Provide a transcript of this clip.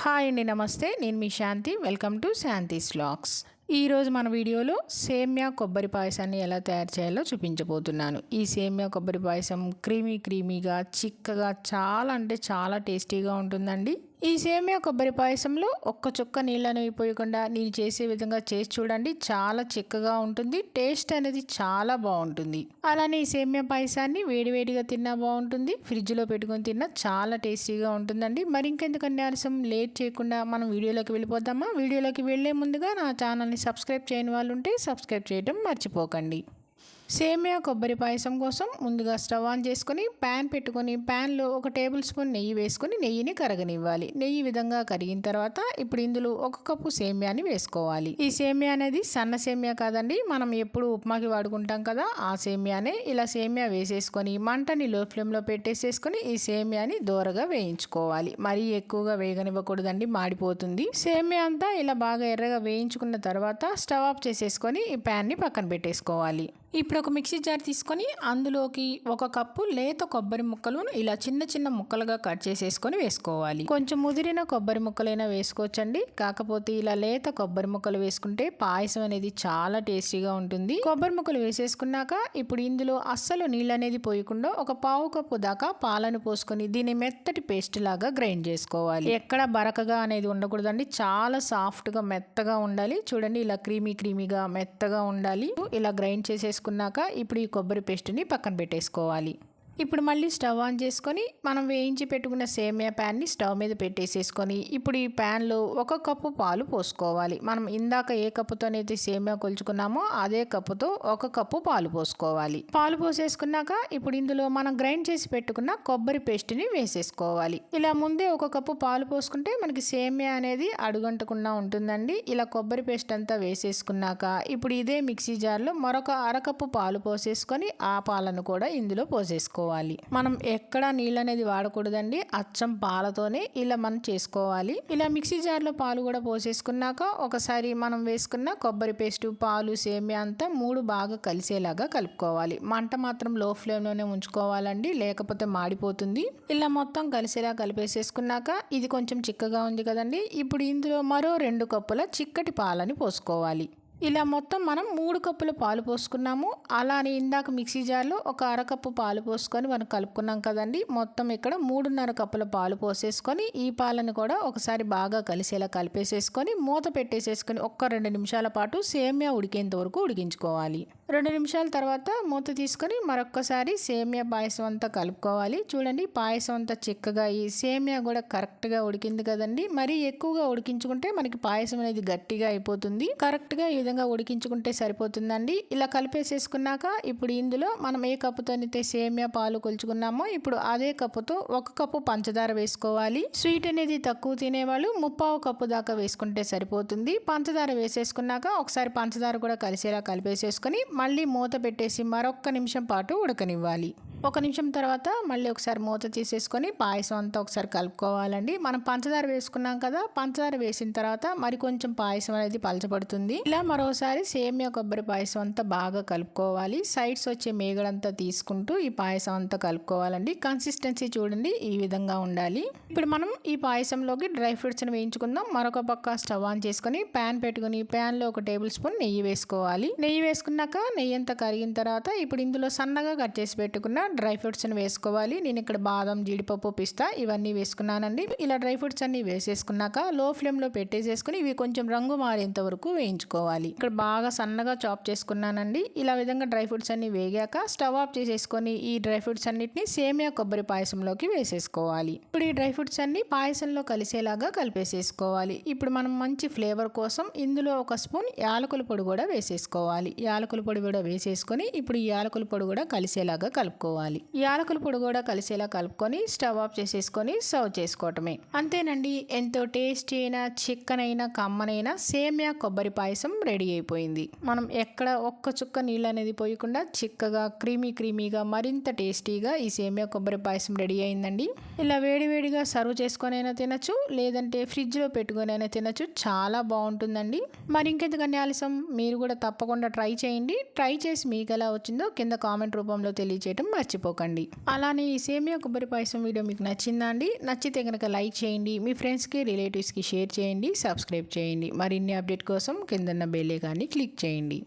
Hi అండి నమస్తే. నేను మీ శాంతి. వెల్కమ్ టు శాంతి స్లాగ్స్ ఈరోజు మన వీడియోలో సేమ్యా కొబ్బరి పాయసాన్ని ఎలా తయారు చేయాలో చూపించబోతున్నాను. ఈ సేమ్యా కొబ్బరి పాయసం క్రీమీ క్రీమీగా చిక్కగా చాలా అంటే చాలా టేస్టీగా ఉంటుందండి. ఈ సేమియా కొబ్బరి పాయసంలో ఒక్క చుక్క నీళ్ళని పోయకుండా నేను చేసే విధంగా చేసి చూడండి. చాలా చిక్కగా ఉంటుంది. టేస్ట్ అనేది చాలా బాగుంటుంది. అలానే ఈ సేమియా పాయసాన్ని వేడివేడిగా తిన్నా బాగుంటుంది. ఫ్రిడ్జ్లో పెట్టుకొని తిన్నా చాలా టేస్టీగా ఉంటుందండి. మరి ఇంకెందుకన్నా ఆలస్యం? లేట్ చేయకుండా మనం వీడియోలోకి వెళ్ళిపోతామా వీడియోలోకి వెళ్ళే ముందుగా నా ఛానల్ని సబ్స్క్రైబ్ చేయని వాళ్ళు ఉంటే సబ్స్క్రైబ్ చేయడం మర్చిపోకండి. సేమియా కొబ్బరి పాయసం కోసం ముందుగా స్టవ్ ఆన్ చేసుకొని ప్యాన్ పెట్టుకొని ప్యాన్లో ఒక టేబుల్ స్పూన్ నెయ్యి వేసుకొని నెయ్యిని కరగనివ్వాలి. నెయ్యి విధంగా కరిగిన తర్వాత ఇప్పుడు ఇందులో ఒక కప్పు సేమియాని వేసుకోవాలి. ఈ సేమియా అనేది సన్న సేమియా కాదండి. మనం ఎప్పుడు ఉప్మాకి వాడుకుంటాం కదా ఆ సేమియానే. ఇలా సేమియా వేసేసుకొని మంటని లో ఫ్లేమ్లో పెట్టేసేసుకొని ఈ సేమియాని దూరగా వేయించుకోవాలి. మరీ ఎక్కువగా వేగనివ్వకూడదండి మాడిపోతుంది. సేమియా అంతా ఇలా బాగా ఎర్రగా వేయించుకున్న తర్వాత స్టవ్ ఆఫ్ చేసేసుకొని ఈ ప్యాన్ని పక్కన పెట్టేసుకోవాలి. ఇప్పుడు ఒక మిక్సీ జార్ తీసుకొని అందులోకి ఒక కప్పు లేత కొబ్బరి ముక్కలు ఇలా చిన్న చిన్న ముక్కలుగా కట్ చేసేసుకొని వేసుకోవాలి. కొంచెం ముదిరిన కొబ్బరి ముక్కలైనా వేసుకోవచ్చండి. కాకపోతే ఇలా లేత కొబ్బరి ముక్కలు వేసుకుంటే పాయసం అనేది చాలా టేస్టీగా ఉంటుంది. కొబ్బరి ముక్కలు వేసేసుకున్నాక ఇప్పుడు ఇందులో అస్సలు నీళ్ళు అనేది పోయకుండా ఒక పావు కప్పు దాకా పాలను పోసుకొని దీన్ని మెత్తటి పేస్ట్ లాగా గ్రైండ్ చేసుకోవాలి. ఎక్కడ బరకగా అనేది ఉండకూడదండి. చాలా సాఫ్ట్గా మెత్తగా ఉండాలి. చూడండి ఇలా క్రీమీ క్రీమీగా మెత్తగా ఉండాలి. ఇలా గ్రైండ్ వేసుకున్నాక ఇప్పుడు ఈ కొబ్బరి పేస్ట్ని పక్కన పెట్టేసుకోవాలి. ఇప్పుడు మళ్ళీ స్టవ్ ఆన్ చేసుకొని మనం వేయించి పెట్టుకున్న సేమియా ప్యాన్ని స్టవ్ మీద పెట్టేసేసుకొని ఇప్పుడు ఈ ప్యాన్లో ఒక కప్పు పాలు పోసుకోవాలి. మనం ఇందాక ఏ కప్పుతోనైతే సేమియా కొలుచుకున్నామో అదే కప్పుతో ఒక కప్పు పాలు పోసుకోవాలి. పాలు పోసేసుకున్నాక ఇప్పుడు ఇందులో మనం గ్రైండ్ చేసి పెట్టుకున్న కొబ్బరి పేస్ట్ని వేసేసుకోవాలి. ఇలా ముందే ఒక కప్పు పాలు పోసుకుంటే మనకి సేమియా అనేది అడుగంటకుండా ఉంటుందండి. ఇలా కొబ్బరి పేస్ట్ అంతా వేసేసుకున్నాక ఇప్పుడు ఇదే మిక్సీ జార్లో మరొక అరకప్పు పాలు పోసేసుకొని ఆ పాలను కూడా ఇందులో పోసేసుకోవాలి. మనం ఎక్కడ నీళ్ళు అనేది వాడకూడదండి. అచ్చం పాలతోనే ఇలా మనం చేసుకోవాలి. ఇలా మిక్సీ జార్లో పాలు కూడా పోసేసుకున్నాక ఒకసారి మనం వేసుకున్న కొబ్బరి పేస్ట్ పాలు సేమియా అంతా మూడు బాగా కలిసేలాగా కలుపుకోవాలి. మంట మాత్రం లో ఫ్లేమ్లోనే ఉంచుకోవాలండి. లేకపోతే మాడిపోతుంది. ఇలా మొత్తం కలిసేలా కలిపేసేసుకున్నాక ఇది కొంచెం చిక్కగా ఉంది కదండి. ఇప్పుడు ఇందులో మరో రెండు కప్పుల చిక్కటి పాలని పోసుకోవాలి. ఇలా మొత్తం మనం మూడు కప్పుల పాలు పోసుకున్నాము. అలానే ఇందాక మిక్సీ జార్లో ఒక అరకప్పు పాలు పోసుకొని మనం కలుపుకున్నాం కదండి. మొత్తం ఇక్కడ మూడున్నర కప్పుల పాలు పోసేసుకొని ఈ పాలను కూడా ఒకసారి బాగా కలిసేలా కలిపేసేసుకొని మూత పెట్టేసేసుకొని ఒక్క రెండు నిమిషాల పాటు సేమ్యా ఉడికేంత వరకు ఉడికించుకోవాలి. రెండు నిమిషాల తర్వాత మూత తీసుకొని మరొక్కసారి సేమియా పాయసం అంతా కలుపుకోవాలి. చూడండి పాయసం అంతా చిక్కగా ఈ సేమియా కూడా కరెక్ట్గా ఉడికింది కదండి. మరీ ఎక్కువగా ఉడికించుకుంటే మనకి పాయసం అనేది గట్టిగా అయిపోతుంది. కరెక్ట్గా ఈ విధంగా ఉడికించుకుంటే సరిపోతుందండి. ఇలా కలిపేసేసుకున్నాక ఇప్పుడు ఇందులో మనం ఏ కప్పుతో అయితే సేమియా పాలు కొలుచుకున్నామో ఇప్పుడు అదే కప్పుతో ఒక కప్పు పంచదార వేసుకోవాలి. స్వీట్ అనేది తక్కువ తినేవాళ్ళు ముప్పావు కప్పు దాకా వేసుకుంటే సరిపోతుంది. పంచదార వేసేసుకున్నాక ఒకసారి పంచదార కూడా కలిసేలా కలిపేసేసుకొని మళ్ళీ మూత పెట్టేసి మరొక్క నిమిషం పాటు ఉడకనివ్వాలి. ఒక నిమిషం తర్వాత మళ్ళీ ఒకసారి మూత తీసేసుకొని పాయసం అంతా ఒకసారి కలుపుకోవాలండి. మనం పంచదార వేసుకున్నాం కదా పంచదార వేసిన తర్వాత మరి కొంచెం పాయసం అనేది పలచబడుతుంది. ఇలా మరోసారి సేమియా కొబ్బరి పాయసం అంతా బాగా కలుపుకోవాలి. సైడ్స్ వచ్చే మేగడంతా తీసుకుంటూ ఈ పాయసం అంతా కలుపుకోవాలండి. కన్సిస్టెన్సీ చూడండి ఈ విధంగా ఉండాలి. ఇప్పుడు మనం ఈ పాయసంలోకి డ్రై ఫ్రూట్స్ని వేయించుకుందాం. మరొక పక్క స్టవ్ ఆన్ చేసుకొని ప్యాన్ పెట్టుకుని ప్యాన్లో ఒక టేబుల్ స్పూన్ నెయ్యి వేసుకోవాలి. నెయ్యి వేసుకున్నాక నెయ్యి అంతా కరిగిన తర్వాత ఇప్పుడు ఇందులో సన్నగా కట్ చేసి పెట్టుకున్న డ్రై ఫ్రూట్స్ని వేసుకోవాలి. నేను ఇక్కడ బాదం జీడిపప్పు పిస్తా ఇవన్నీ వేసుకున్నానండి. ఇలా డ్రై ఫ్రూట్స్ అన్ని వేసేసుకున్నాక లో ఫ్లేమ్లో పెట్టేసేసుకుని ఇవి కొంచెం రంగు మారేంత వరకు వేయించుకోవాలి. ఇక్కడ బాగా సన్నగా చాప్ చేసుకున్నానండి. ఇలా విధంగా డ్రై ఫ్రూట్స్ అన్ని వేగాక స్టవ్ ఆఫ్ చేసేసుకొని ఈ డ్రై ఫ్రూట్స్ అన్నిటిని సేమియా కొబ్బరి పాయసంలోకి వేసేసుకోవాలి. ఇప్పుడు ఈ డ్రై ఫ్రూట్స్ అన్ని పాయసంలో కలిసేలాగా కలిపేసేసుకోవాలి. ఇప్పుడు మనం మంచి ఫ్లేవర్ కోసం ఇందులో ఒక స్పూన్ యాలకుల పొడి కూడా వేసేసుకోవాలి. యాలకుల పొడి కూడా వేసేసుకొని ఇప్పుడు ఈ యాలకుల పొడి కూడా కలిసేలాగా కలుపుకోవాలి. యాలకుల పొడి కూడా కలిసేలా కలుపుకొని స్టవ్ ఆఫ్ చేసేసుకొని సర్వ్ చేసుకోవటమే. అంతేనండి ఎంతో టేస్టీ అయినా చిక్కనైనా కమ్మనైనా సేమియా కొబ్బరి పాయసం రెడీ అయిపోయింది. మనం ఎక్కడ ఒక్క చుక్క నీళ్ళు అనేది పోయకుండా చిక్కగా క్రీమీ క్రీమీగా మరింత టేస్టీగా ఈ సేమియా కొబ్బరి పాయసం రెడీ అయిందండి. ఇలా వేడివేడిగా సర్వ్ చేసుకొనైనా తినచ్చు లేదంటే ఫ్రిడ్జ్లో పెట్టుకొనైనా తినచ్చు చాలా బాగుంటుందండి. మరి ఇంకెందుకని ఆలస్యం? మీరు కూడా తప్పకుండా ట్రై చేయండి. ట్రై చేసి మీకు ఎలా వచ్చిందో కింద కామెంట్ రూపంలో తెలియచేయటం మర్చి మర్చిపోకండి. అలానే ఈ సేమియా కొబ్బరి పాయసం వీడియో మీకు నచ్చిందా అండి? నచ్చితే కనుక లైక్ చేయండి మీ ఫ్రెండ్స్కి రిలేటివ్స్కి షేర్ చేయండి సబ్స్క్రైబ్ చేయండి. మరిన్ని అప్డేట్ కోసం కిందన్న బెల్ కానీ క్లిక్ చేయండి.